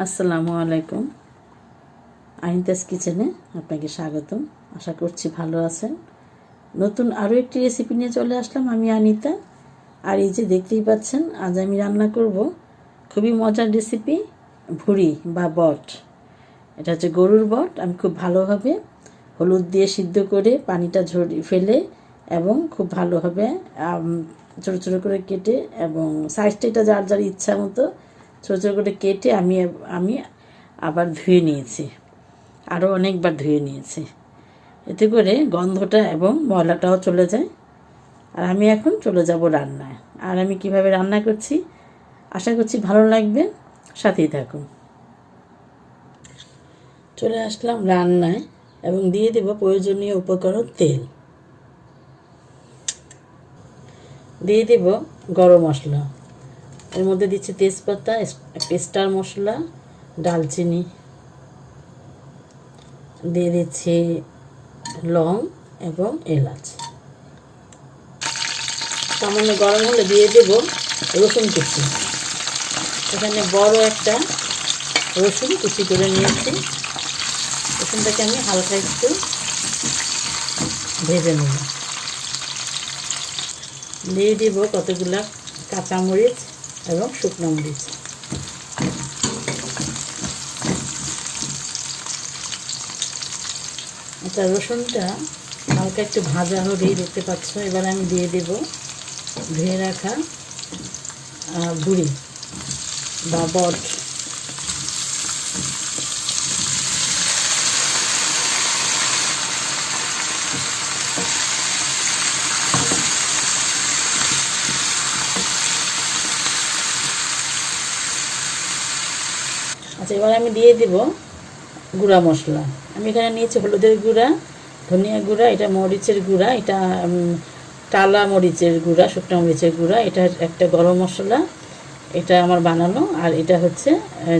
আসসালামু আলাইকুম। আইনতাস কিচেনে আপনাকে স্বাগতম। আশা করছি ভালো আছেন। নতুন আরও একটি রেসিপি নিয়ে চলে আসলাম আমি আনিতা। আর এই যে দেখতেই পাচ্ছেন, আজ আমি রান্না করব খুবই মজার রেসিপি ভুড়ি বা বট। এটা হচ্ছে গরুর বট। আমি খুব ভালোভাবে হলুদ দিয়ে সিদ্ধ করে পানিটা ঝরি, ফেলে এবং খুব ভালোভাবে ছোটো ছোটো করে কেটে এবং সাইজটা এটা যার যার ইচ্ছা মতো ছোটো ছোটো করে কেটে আমি আমি আবার ধুয়ে নিয়েছি। আরও অনেকবার ধুয়ে নিয়েছি। এতে করে গন্ধটা এবং ময়লাটাও চলে যায়। আর আমি এখন চলে যাব রান্নায়। আর আমি কীভাবে রান্না করছি, আশা করছি ভালো লাগবে। সাথেই থাকুন। চলে আসলাম রান্নায় এবং দিয়ে দেব প্রয়োজনীয় উপকরণ তেল। দিয়ে দেব গরম মশলা। এর মধ্যে দিচ্ছি তেজপাতা পেস্টার মশলা, ডালচিনি। দিয়ে দিচ্ছি লং এবং এলাচ। সামান্য গরম হলে দিয়ে দেব রসুন কুচি। এখানে বড় একটা রসুন কুচি করে নিয়েছি। রসুনটাকে আমি হালকা একটু ভেজে নেব। দিয়ে দিব কতগুলা কাঁচামরিচ এবং শুকনো মরিচ। আচ্ছা রসুনটা হালকা একটু ভাজা হলেই দেখতে পাচ্ছ। এবার আমি দিয়ে দেব ধুয়ে রাখা ভুড়ি বা বট। আচ্ছা এবার আমি দিয়ে দিব গুঁড়া মশলা। আমি এখানে নিয়েছি হলুদের গুঁড়া, ধনিয়া গুঁড়া, এটা মরিচের গুঁড়া, এটা টালা মরিচের গুঁড়া, শুকনো মরিচের গুঁড়া, এটা একটা গরম মশলা, এটা আমার বানানো, আর এটা হচ্ছে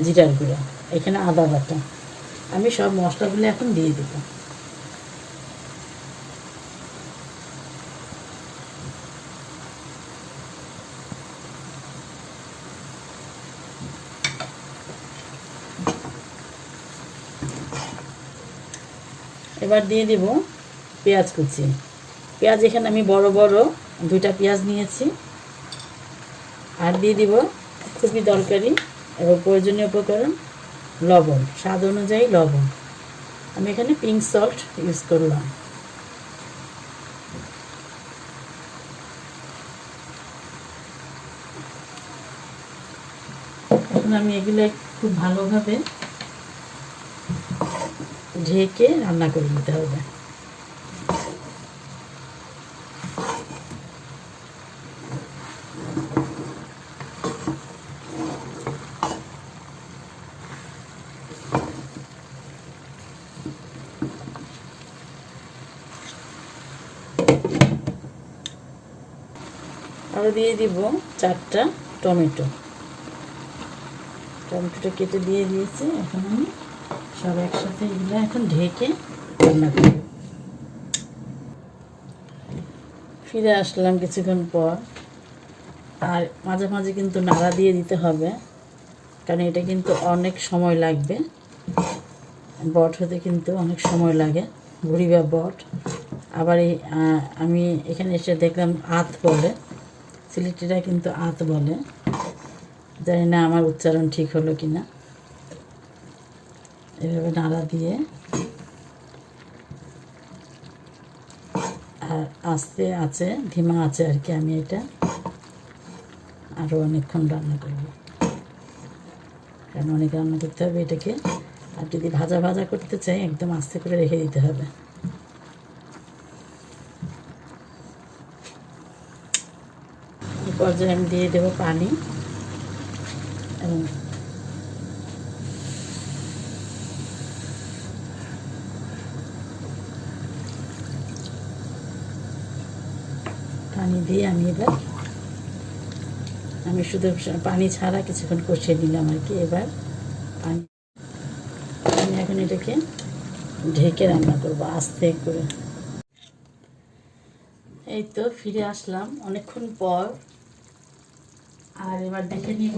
জিরার গুঁড়া, এখানে আদা বাটা। আমি সব মশলাগুলো এখন দিয়ে দেবো। এবার দিয়ে দিব পেঁয়াজ কুচি। পেঁয়াজ এখানে আমি বড় বড় দুইটা পেঁয়াজ নিয়েছি। আর দিয়ে দিব খুবই দরকারি এবং প্রয়োজনীয় উপকরণ লবণ, স্বাদ অনুযায়ী লবণ। আমি এখানে পিঙ্ক সল্ট ইউজ করলাম। এখন আমি এগুলো খুব ভালোভাবে ঢেকে রান্না করে নিতে হবে। আরও দিয়ে দিব চারটা টমেটো। টমেটোটা কেটে দিয়ে দিয়েছি, এখন আমি সব একসাথে এগুলো এখন ঢেকে রান্না করি। ফিরে আসলাম কিছুক্ষণ পর। আর মাঝে মাঝে কিন্তু নাড়া দিয়ে দিতে হবে, কারণ এটা কিন্তু অনেক সময় লাগবে। বট হতে কিন্তু অনেক সময় লাগে, ভুড়ি বা বট। আবার এই আমি এখানে এসে দেখলাম আত বলে সিলেটিরা কিন্তু আত বলে। জানি না আমার উচ্চারণ ঠিক হলো কি না এভাবে নাড়া দিয়ে আর আস্তে আছে, ধিমা আছে আর কি আমি এটা। আরও অনেকক্ষণ রান্না করব। কারণ অনেক রান্না করতে হবে এটাকে। আর যদি ভাজা ভাজা করতে চাই, একদম আস্তে করে রেখে দিতে হবে। পর্যায়ে আমি দিয়ে দেবো পানি। এবং পানি দিয়ে আমি এবার, আমি শুধু পানি ছাড়া কিছুক্ষণ কষিয়ে নিলাম আর কি, এবার পানি আমি এখন এটাকে ঢেকে রান্না করব, আস্তে করে। এই তো ফিরে আসলাম, অনেকক্ষণ পর আর এবার দেখে নিব।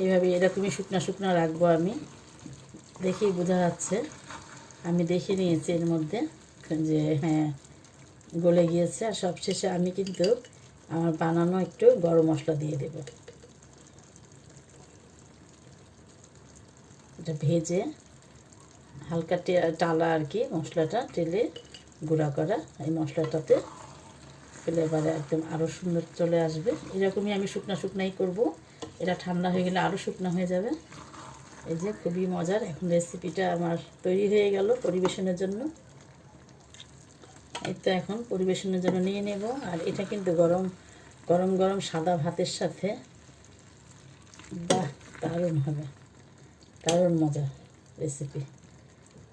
এইভাবে এরকমই শুকনা শুকনা রাখব আমি, দেখেই বোঝা যাচ্ছে। আমি দেখে নিয়েছি এর মধ্যে যে হ্যাঁ গলে গিয়েছে আর সবশেষে আমি কিন্তু আমার বানানো একটু গরম মশলা দিয়ে দেব। এটা ভেজে হালকা টালা আর কি মশলাটা টেলে গুঁড়া করা। এই মশলাটাতে ফ্লেভারে একদম আরও সুন্দর চলে আসবে। এরকমই আমি শুকনা শুকনাই করব। এটা ঠান্ডা হয়ে গেলে আরও শুকনো হয়ে যাবে। এই যে খুবই মজার। এখন রেসিপিটা আমার তৈরি হয়ে গেল পরিবেশনের জন্য। এই তো এখন পরিবেশনের জন্য নিয়ে নেব। আর এটা কিন্তু গরম গরম গরম সাদা ভাতের সাথে। বাহ, দারুণ হবে। দারুণ মজা রেসিপি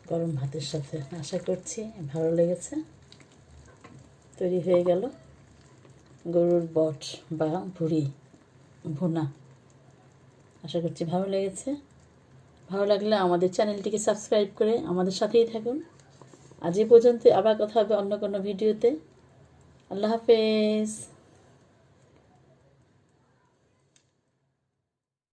গরম ভাতের সাথে। আশা করছি ভালো লেগেছে। তৈরি হয়ে গেল গরুর বট বা ভুড়ি, ভুনা। আশা করছি ভালো লেগেছে। ভালো লাগলে আমাদের চ্যানেলটিকে সাবস্ক্রাইব করে আমাদের সাথেই থাকুন। আজ এ পর্যন্ত আবার কথা হবে অন্য কোনো ভিডিওতে। আল্লাহ হাফেজ।